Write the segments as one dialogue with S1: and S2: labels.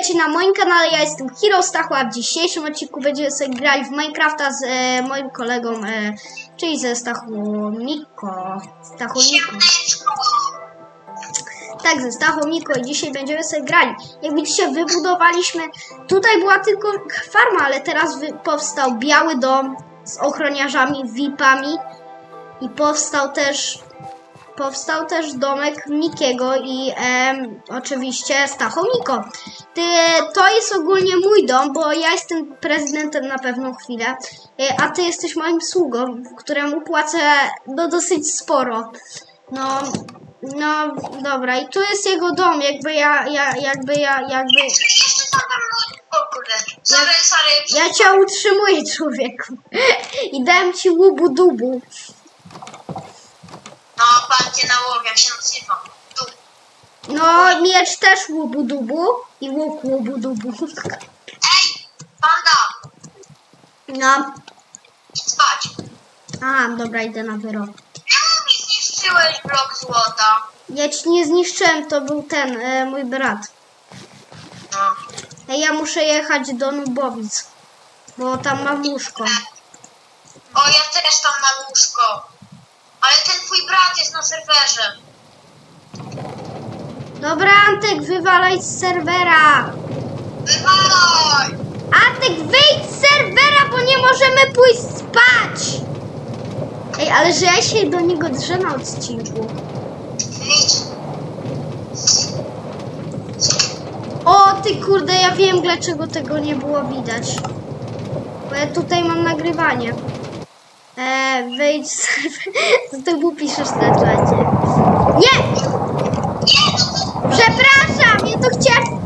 S1: witajcie na moim kanale, ja jestem Hero Stachu, a w dzisiejszym odcinku będziemy sobie grali w Minecrafta z e, moim kolegą, e, czyli ze Stachomiko. Stachomiko. Tak, ze Stachomiko i dzisiaj będziemy sobie grali. Jak widzicie, wybudowaliśmy, tutaj była tylko farma, ale teraz powstał biały dom z ochroniarzami, VIP-ami i powstał też powstał też domek Mikiego i em, oczywiście Stachomiko. Ty, to jest ogólnie mój dom, bo ja jestem prezydentem na pewną chwilę, e, a ty jesteś moim sługą, któremu płacę no dosyć sporo. No, no dobra, i tu jest jego dom, jakby ja, ja jakby ja, jakby...
S2: O kurde. Sorry, sorry.
S1: Ja cię utrzymuję, człowieku. I dałem ci łubu dubu.
S2: No, patrzcie na łowę, jak się nazywa. Tu.
S1: No, miecz też łubu dubu i łuk łubu dubu.
S2: Ej, panda,
S1: No,
S2: idź spać.
S1: aha, dobra, idę na wyrok.
S2: Czemu mi zniszczyłeś blok złota?
S1: Ja ci nie zniszczyłem, to był ten, e, mój brat.
S2: No.
S1: Ej, ja muszę jechać do Nubowic, bo tam mam łóżko.
S2: O, ja też tam mam łóżko. Ale ten twój brat jest na serwerze.
S1: Dobra, Antek, wywalaj z serwera.
S2: Wywalaj!
S1: Antek, wyjdź z serwera, bo nie możemy pójść spać. Ej, ale że ja się do niego drżę na odcinku.
S2: Idź.
S1: O, ty kurde, ja wiem dlaczego tego nie było widać. Bo ja tutaj mam nagrywanie. Wyjdź z serwera. Co ty mu piszesz na czacie? Nie!
S2: Nie, to
S1: Przepraszam, ja to chciałem...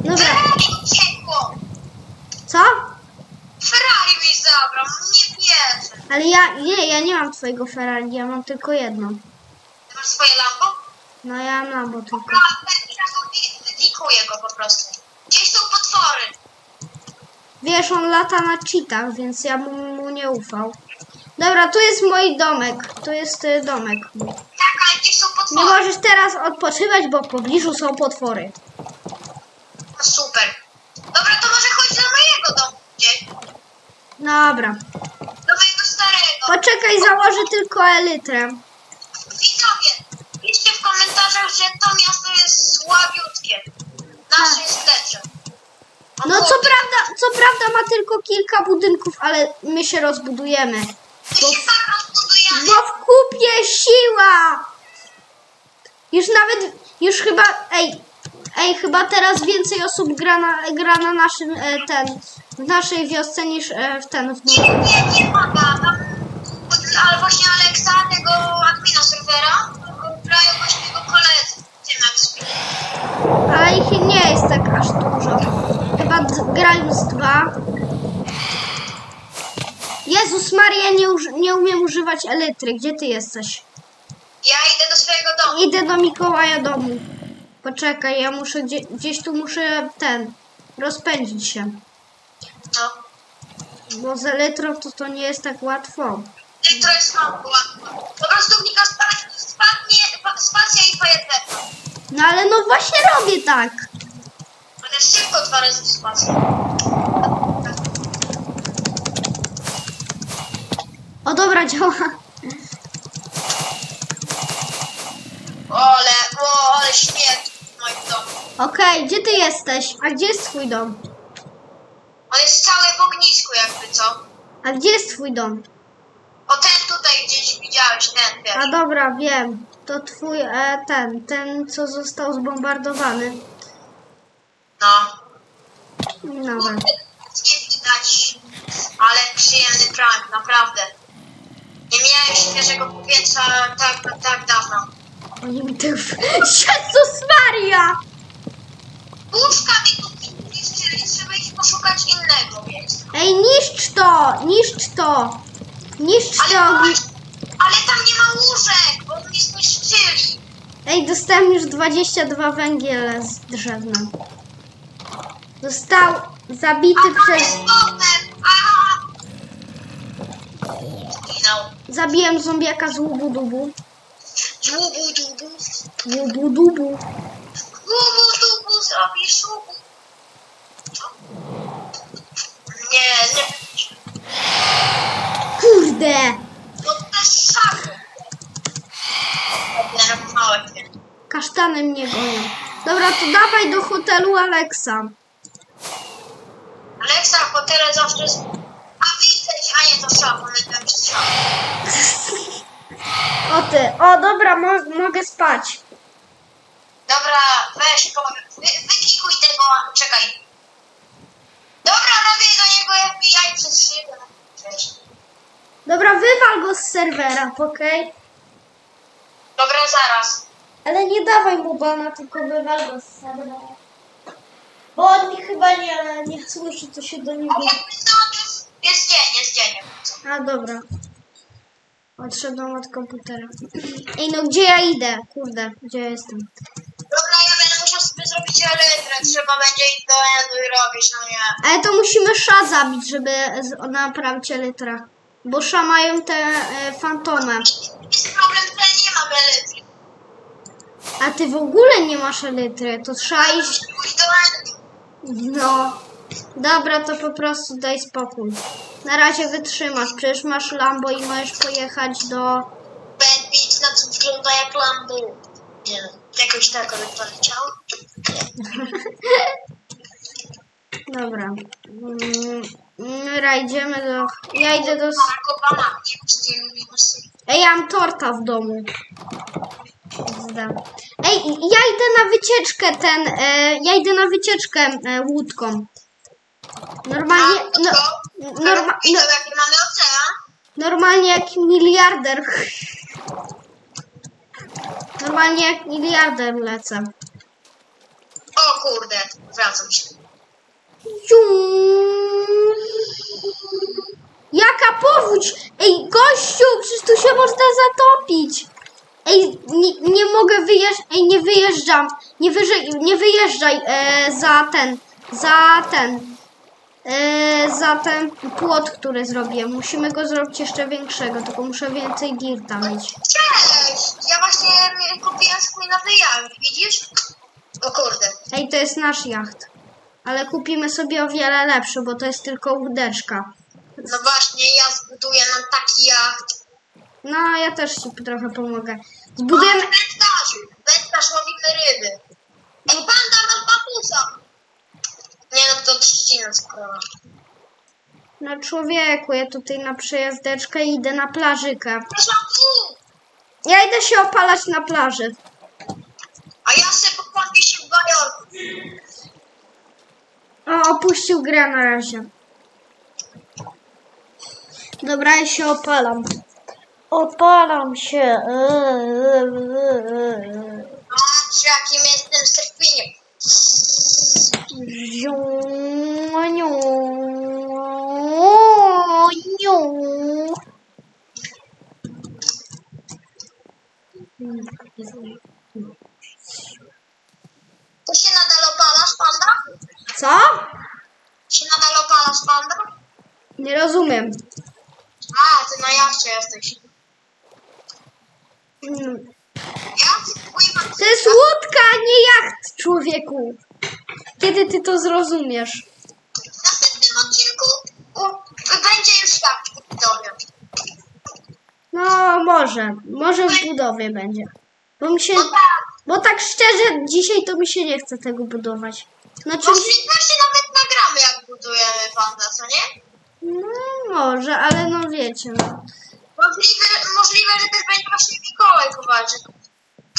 S1: Dobra, co?
S2: Ferrari mi zabrał, nie wierzę.
S1: Ale ja, nie, ja nie mam twojego Ferrari, ja mam tylko jedno.
S2: Ty masz swoje lambo?
S1: No ja mam, bo tylko...
S2: Wikuję go po prostu. Gdzieś są potwory.
S1: Wiesz, on lata na cheatach, więc ja bym mu nie ufał. Dobra, tu jest mój domek. Tu jest y, domek.
S2: Tak, ale gdzieś są
S1: Nie
S2: potwory.
S1: możesz teraz odpoczywać, bo w pobliżu są potwory.
S2: No super. Dobra, to może chodź do mojego domu gdzieś.
S1: Dobra.
S2: Do mojego starego.
S1: Poczekaj, założę tylko elytrę.
S2: Widzowie, piszcie w komentarzach, że to miasto jest słabiutkie. Nasze jest lepsze.
S1: No co prawda, co prawda ma tylko kilka budynków, ale my się rozbudujemy.
S2: My się tak rozbudujemy.
S1: Bo kupie siła! Już nawet, już chyba, ej, ej, chyba teraz więcej osób gra na, gra na naszym, e, ten, w naszej wiosce niż e, w ten, w
S2: Nie, nie, nie ma tam. Ale właśnie Aleksa, tego admina serwera, grają właśnie jego koledzy. Tym.
S1: Ale ich nie jest tak aż dużo. Chyba d- grają z dwa. Jezus Maria, nie, uż- nie umiem używać elektry. Gdzie ty jesteś?
S2: Ja idę do swojego domu.
S1: Idę do Mikołaja domu. Poczekaj, ja muszę gdzie, gdzieś tu muszę ten rozpędzić się.
S2: No.
S1: Bo z elektrą to to nie jest tak łatwo.
S2: Jutro jest mało łatwo. Po prostu wnika spadnie, spadnie pa- spacja i fajerwerka.
S1: No ale no właśnie robię tak.
S2: Ale szybko dwa razy spacja.
S1: O dobra, działa.
S2: Ole, o, ale śmierć w moim domu.
S1: Okej, gdzie ty jesteś? A gdzie jest twój dom?
S2: On jest cały w ognisku jakby, co?
S1: A gdzie jest twój dom?
S2: O ten tutaj gdzieś widziałeś, ten, wiesz.
S1: A dobra, wiem. To twój, e, ten, ten, co został zbombardowany.
S2: No. Kurde, nic nie widać, ale przyjemny prank, naprawdę. Nie miałem świeżego powietrza tak, tak, tak dawno.
S1: To. Jezus Maria!
S2: Łóżka mi tu niszczyli, trzeba iść poszukać innego miejsca.
S1: Ej, niszcz to! Niszcz to! Niszcz
S2: Ale,
S1: te ogni...
S2: ale tam nie ma łóżek, bo mnie zniszczyli.
S1: Ej, dostałem już 22 węgiele z drewna. Został zabity
S2: A
S1: przez...
S2: jest Zginął.
S1: Zabiłem zombiaka z łubu-dubu.
S2: Łubu dubu.
S1: Łubu-dubu.
S2: Łubu dubu zrobisz? Łuku? Co? Nie, nie.
S1: Kurde!
S2: No szaku. Denerwowałeś mnie.
S1: Kasztany mnie gonią. Dobra, to dawaj do hotelu Aleksa.
S2: Aleksa, hotele zawsze jest... A widzę, a nie to strzał.
S1: O ty, o dobra, mo mogę spać.
S2: Dobra, weź, powiem. Wy, wyklikuj tego, czekaj. Dobra, robię do niego FBI przez szybę. Cześć.
S1: Dobra, wywal go z serwera, okej?
S2: Dobra, zaraz.
S1: Ale nie dawaj mu bana, tylko wywal go z serwera. Bo on mi chyba nie, nie słyszy, co się do niego...
S2: Jakby to jest dzień, jest dzień.
S1: A, dobra. Odszedłem od komputera. Ej, no gdzie ja idę? Kurde, gdzie ja jestem?
S2: Dobra, ja będę musiał sobie zrobić elytrę. Trzeba będzie iść do endu i robić, no nie.
S1: Ale to musimy Sza zabić, żeby z- naprawić elytra. Bo Sza mają te e, fantomy.
S2: Jest problem, że nie mam elytry.
S1: A ty w ogóle nie masz elytry, to trzeba iść...
S2: Do endu.
S1: No. Dobra, to po prostu daj spokój. Na razie wytrzymasz, przecież masz Lambo i możesz pojechać do...
S2: Bad Beat na co wygląda jak Lambo. Nie wiem, jakoś tak ale poleciało.
S1: Dobra. Mm, Dobra, idziemy do... Ja idę do...
S2: Nie wiem, czy
S1: Ej, ja mam torta w domu. Zda. Ej, ja idę na wycieczkę ten... E, ja idę na wycieczkę e, łódką. Normalnie... No,
S2: to
S1: norma, no,
S2: to jaki mamy ocean?
S1: normalnie jak miliarder. Normalnie jak miliarder lecę.
S2: O kurde, wracam się.
S1: Jaka powódź! Ej, gościu, przecież tu się można zatopić. Ej, nie, nie mogę wyjeżdżać. Ej, nie wyjeżdżam. Nie, wyżej, nie wyjeżdżaj e, za ten. Za ten. E, za ten płot, który zrobiłem. Musimy go zrobić jeszcze większego, tylko muszę więcej dirta mieć.
S2: Cześć! Ja właśnie kupiłem swój nowy jacht, widzisz? O kurde.
S1: Ej, to jest nasz jacht. Ale kupimy sobie o wiele lepszy, bo to jest tylko łódeczka.
S2: No właśnie, ja zbuduję nam taki jacht.
S1: No, ja też ci trochę pomogę.
S2: Budujemy...
S1: Zbudujemy.
S2: Wędkarz! Wędkarz łowimy ryby. Ej, panda, mam papusa! Nie no, to trzcina sprawa.
S1: No człowieku, ja tutaj na przejazdeczkę idę na plażykę. Ja idę się opalać na plaży.
S2: A ja sobie pokłapię się w baniorku.
S1: O, opuścił grę na razie. Dobra, ja się opalam. Opalam się.
S2: Patrz, jakim jestem surfiniem. To się nadal opalasz, panda?
S1: Co?
S2: Się nadal opalasz, panda?
S1: Nie rozumiem.
S2: A, ty na jachcie jesteś.
S1: Mm.
S2: Ja pływam...
S1: To jest łódka, a nie jacht, człowieku. Kiedy ty to zrozumiesz?
S2: W następnym odcinku u- będzie już w budowie.
S1: No, może. Może w budowie będzie. Bo mi się...
S2: No tak,
S1: Bo tak szczerze, dzisiaj to mi się nie chce tego budować. Znaczy,
S2: możliwe się nawet nagramy, jak budujemy panda, co nie?
S1: no może, ale no wiecie, no.
S2: Możliwe, możliwe że też będzie właśnie Mikołaj Kowalczyk.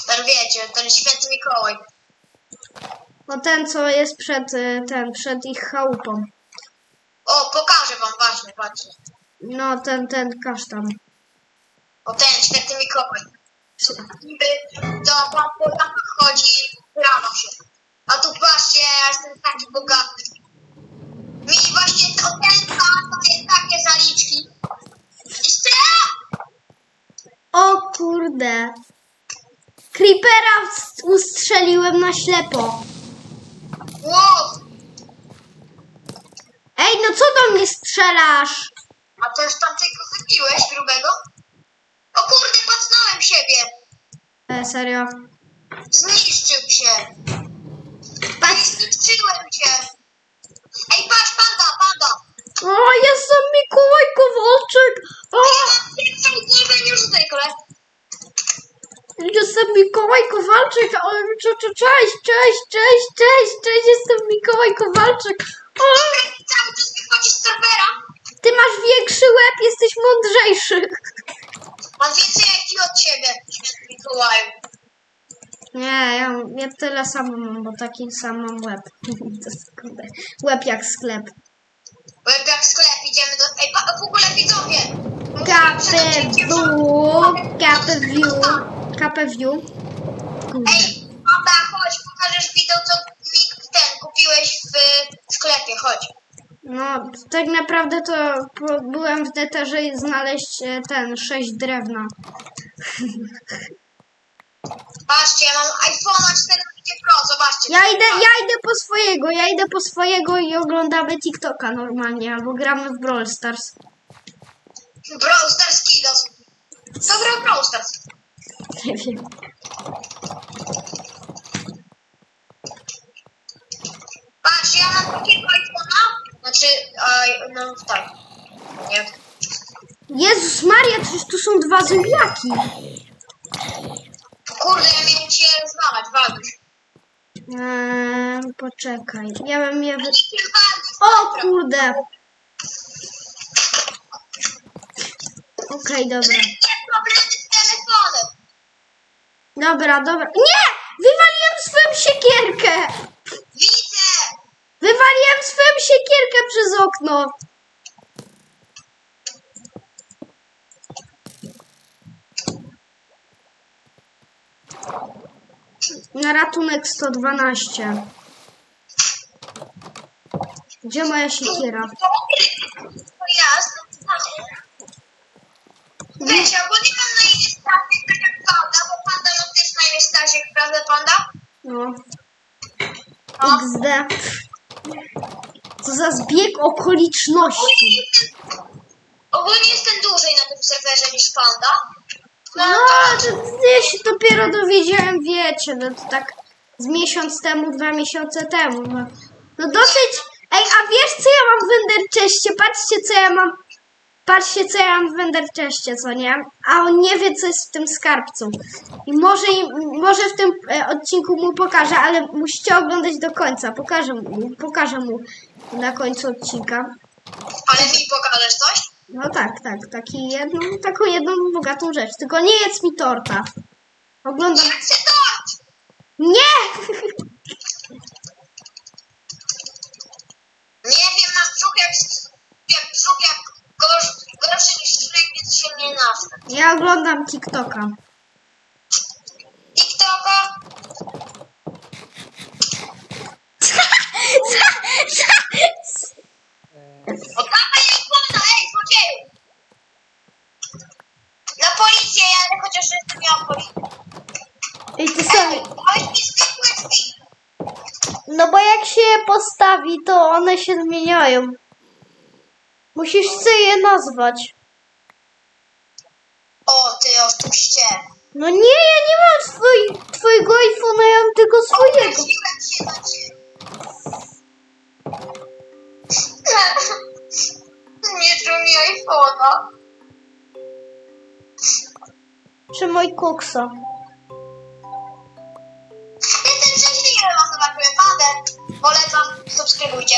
S2: Ten wiecie, ten święty Mikołaj.
S1: No ten, co jest przed, y, ten, przed ich chałupą.
S2: O, pokażę wam właśnie, patrzcie.
S1: No, ten, ten kasztan.
S2: O, ten święty Mikołaj. Niby to pan po lamach chodzi, rano się. A tu patrzcie, ja jestem taki bogaty. Mi właśnie to ten pan, to jest takie zaliczki. Jeszcze
S1: O kurde. Creepera ust- ustrzeliłem na ślepo.
S2: Wow!
S1: Ej, no co do mnie strzelasz?
S2: A to już tamtego wybiłeś, grubego? O kurde, pacnąłem siebie!
S1: E, serio?
S2: Zniszczył się!
S1: Patrz,
S2: Ej, zniszczyłem cię. Ej, patrz, panda, panda.
S1: O, jestem Mikołaj Kowalczyk! O,
S2: głowę już tutaj,
S1: jestem Mikołaj Kowalczyk! O, cze- cze- cześć, cześć, cześć, cześć, cześć, jestem Mikołaj Kowalczyk! O,
S2: Cały czas wychodzisz z serwera.
S1: ty masz większy łeb, jesteś mądrzejszy!
S2: Mam więcej IQ od ciebie, święty Mikołaju.
S1: Nie, ja, ja tyle samo mam, bo taki sam mam łeb. Łeb jak sklep.
S2: Łeb jak sklep, idziemy do... Ej, pa, w ogóle widzowie.
S1: KPW, KPW, KPW. Kurde.
S2: Ej, panda, chodź, pokażesz
S1: tak naprawdę to byłem w neterze i znaleźć e, ten, sześć drewna.
S2: Patrzcie, ja mam iPhone'a 14 Pro, zobaczcie.
S1: Ja idę, ja idę po swojego, ja idę po swojego i oglądamy TikToka normalnie, albo gramy w Brawl Stars.
S2: Brawl Stars Kidos. Dobra, Brawl Stars.
S1: Nie wiem.
S2: Patrz, ja mam takiego iPhone'a. Znaczy, aj, no tak. Nie.
S1: Jezus Maria, przecież tu są dwa zombiaki.
S2: Kurde, ja miałem cię rozwalać, Waluś.
S1: Eee, poczekaj, ja bym je wy...
S2: O,
S1: kurde! Okej, dobra. Dobra, dobra. Nie! Wywaliłem swoją siekierkę!
S2: Widzę.
S1: Wywaliłem swoją siekierkę przez okno! Na ratunek 112. Gdzie moja siekiera?
S2: To jasne. Wiecie, ogólnie mam na imię Stasiek, tak jak Panda, bo Panda ma też na imię Stasiek, prawda Panda?
S1: No.
S2: No.
S1: XD. Co za zbieg okoliczności.
S2: Ogólnie jestem dłużej na tym serwerze niż Panda.
S1: No, to ja się dopiero dowiedziałem, wiecie, no to tak z miesiąc temu, dwa miesiące temu. No, no dosyć. Ej, a wiesz co ja mam w Enderczeście? Patrzcie co ja mam. Patrzcie co ja mam w Enderczeście, co nie? A on nie wie co jest w tym skarbcu. I może, im- może w tym e, odcinku mu pokażę, ale musicie oglądać do końca. Pokażę mu, pokażę mu na końcu odcinka.
S2: Ale mi pokażesz coś?
S1: No tak, tak, taki jedną, taką jedną bogatą rzecz. Tylko nie jedz mi torta. Oglądam.
S2: Nie dać!
S1: Nie!
S2: Nie wiem, na brzuch jak, jak brzuch jak gorsz, gorszy niż szrek, więc się nie nawrę.
S1: Ja oglądam. TikToka?
S2: Oddawaj iPhone'a, ej, złodzieju! Na policję jadę, chociaż jestem miała policję.
S1: Ej, ty sobie.
S2: Dałeś mi zwykłe drzwi.
S1: No bo jak się je postawi, to one się zmieniają. Musisz sobie je nazwać.
S2: O, ty osztuście.
S1: No nie, ja nie mam swoj, twojego iPhone'a, ja mam tylko swojego.
S2: Obraziłem się na ciebie. Nie czuł mi iPhone'a.
S1: Czy mój koksa?
S2: Jestem szczęśliwy, was zobaczyłem padę. Polecam, subskrybujcie.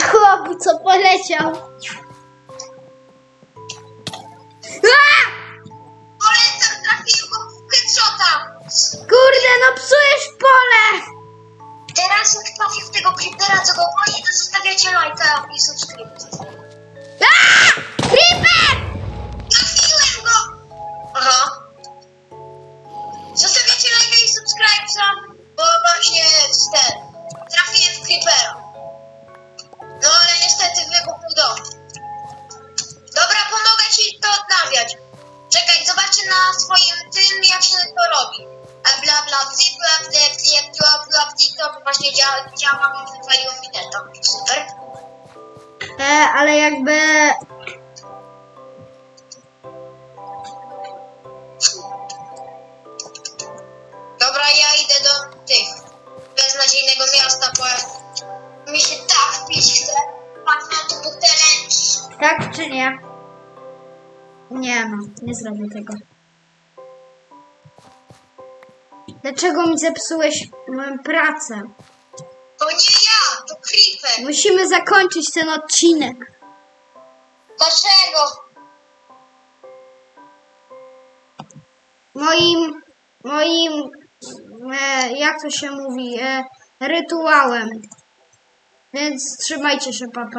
S1: Chłop, co poleciał. A!
S2: Polecam, trafiłem go w headshota.
S1: Kurde, no psujesz pole!
S2: Teraz jak trafię w tego creepera, co go boi, to zostawiacie lajka i subskrypcję. To. Czekaj, zobaczę na swoim tym, jak się to robi. A bla bla, bli, bla bla bla bla bla to właśnie działa, działa wywaliło mi neta. Super.
S1: E, ale jakby...
S2: Dobra, tych beznadziejnego miasta, bo mi się tak pić chce. Patrz na tu butelę.
S1: Tak czy nie? Nie no, nie zrobię tego. Dlaczego mi zepsułeś moją pracę?
S2: To nie ja, to Creeper.
S1: Musimy zakończyć ten odcinek.
S2: Dlaczego?
S1: Moim, moim, e, jak to się mówi, e, rytuałem. Więc trzymajcie się, papa.